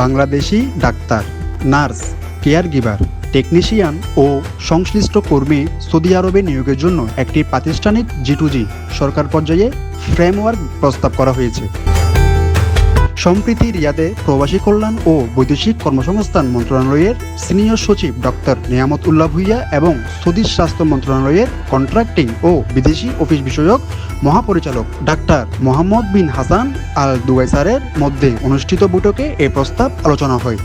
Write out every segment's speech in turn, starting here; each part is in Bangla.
Bangladeshi doctor, nurse care giver technician ও সংশ্লিষ্ট কর্মী সৌদি আরবে নিয়োগের জন্য একটি প্রাতিষ্ঠানিক জি টু জি সরকার পর্যায়ে ফ্রেমওয়ার্ক প্রস্তাব করা হয়েছে। সম্প্রীতি রিয়াদে প্রবাসী কল্যাণ ও বৈদেশিক কর্মসংস্থান মন্ত্রণালয়ের সিনিয়র সচিব ডক্টর নিয়ামত উল্লাহ ভুইয়া এবং সৌদি স্বাস্থ্য মন্ত্রণালয়ের কন্ট্রাক্টিং ও বিদেশি অফিস বিষয়ক মহাপরিচালক doctor Mohammed bin Hasan Al দুয়াইসারের মধ্যে অনুষ্ঠিত বৈঠকে এ প্রস্তাব আলোচনা হয়।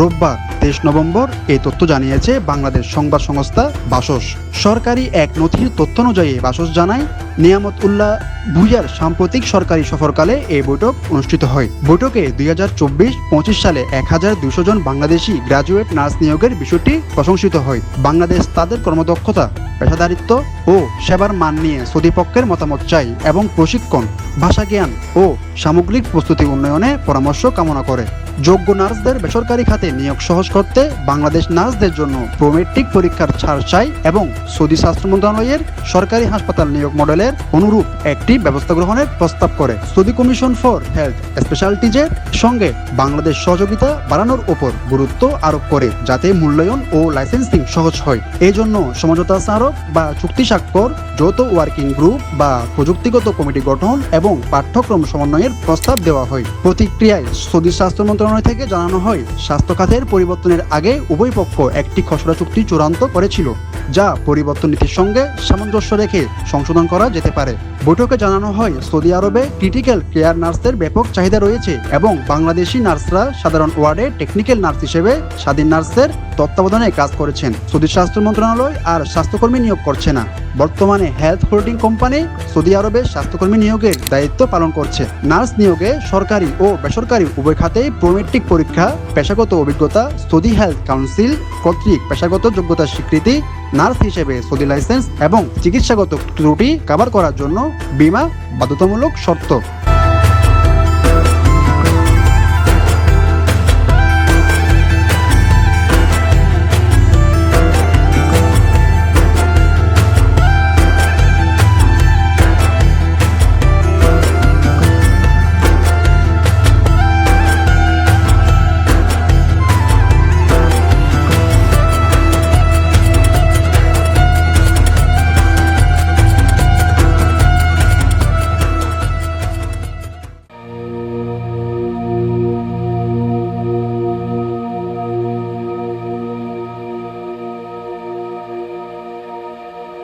রোববার তেইশ নভেম্বর এই তথ্য জানিয়েছে বাংলাদেশ সংবাদ সংস্থা বাসস। সরকারি এক নথির তথ্য অনুযায়ী বাসস জানায় নিয়ামত উল্লাহ ভুইয়ার সাম্প্রতিক সরকারি সফরকালে এই বৈঠক অনুষ্ঠিত হয়। বৈঠকে দুই হাজার চব্বিশ পঁচিশ সালে এক হাজার দুশো জন বাংলাদেশি গ্রাজুয়েট নার্স নিয়োগের বিষয়টি প্রশংসিত হয়। বাংলাদেশ তাদের কর্মদক্ষতা, পেশাদারিত্ব ও সেবার মান নিয়ে সৌদি পক্ষের মতামত চাই এবং প্রশিক্ষণ ভাষা জ্ঞান ও সামগ্রিক প্রস্তুতি উন্নয়নে পরামর্শ কামনা করে। যোগ্য নার্সদের বেসরকারি খাতে নিয়োগ সহজ করতে বাংলাদেশ নার্সদের জন্য প্রোমেট্রিক পরীক্ষার ছাড় চাই এবং সৌদি স্বাস্থ্য মন্ত্রণালয়ের সরকারি হাসপাতাল নিয়োগ মডেলের অনুরূপ একটি ব্যবস্থা গ্রহণের প্রস্তাব করে। সৌদি কমিশন ফর হেলথ স্পেশালিটিজের সঙ্গে বাংলাদেশ সহযোগিতা বাড়ানোর ওপর গুরুত্ব আরোপ করে যাতে মূল্যায়ন ও লাইসেন্সিং সহজ হয়। এই জন্য সমঝোতা স্মারক বা চুক্তি স্বাক্ষর, যৌথ ওয়ার্কিং গ্রুপ বা প্রযুক্তিগত কমিটি গঠন এবং পাঠ্যক্রম সমন্বয়ের প্রস্তাব দেওয়া হয়। প্রতিক্রিয়ায় সৌদি স্বাস্থ্য মন্ত্রণালয় থেকে জানানো হয়, স্বাস্থ্য খাতের পরিবর্তনের আগে উভয় পক্ষ একটি খসড়া চুক্তি চূড়ান্ত করেছিল, যা পরিবর্তন নীতির সঙ্গে সামঞ্জস্য রেখে সংশোধন করা যেতে পারে। বৈঠকে জানানো হয়, সৌদি আরবে ক্রিটিক্যাল কেয়ার নার্সের ব্যাপক চাহিদা রয়েছে এবং বাংলাদেশি নার্সরা সাধারণ ওয়ার্ডে টেকনিক্যাল নার্স হিসেবে স্বাধীন নার্সের তত্ত্বাবধানে কাজ করেছেন। সৌদি স্বাস্থ্য মন্ত্রণালয় আর স্বাস্থ্যকর্মী নিয়োগ করছে না। বর্তমানে হেলথ হোল্ডিং কোম্পানি সৌদি আরবে স্বাস্থ্যকর্মী নিয়োগের দায়িত্ব পালন করছে। নার্স নিয়োগে সরকারি ও বেসরকারি উভয় খাতেই প্রোমেট্রিক পরীক্ষা, পেশাগত অভিজ্ঞতা, সৌদি হেলথ কাউন্সিল কর্তৃক পেশাগত যোগ্যতার স্বীকৃতি নার্স হিসেবে সৌদি লাইসেন্স এবং চিকিৎসাগত ত্রুটি কাভার করার জন্য বিমা বাধ্যতামূলক শর্ত।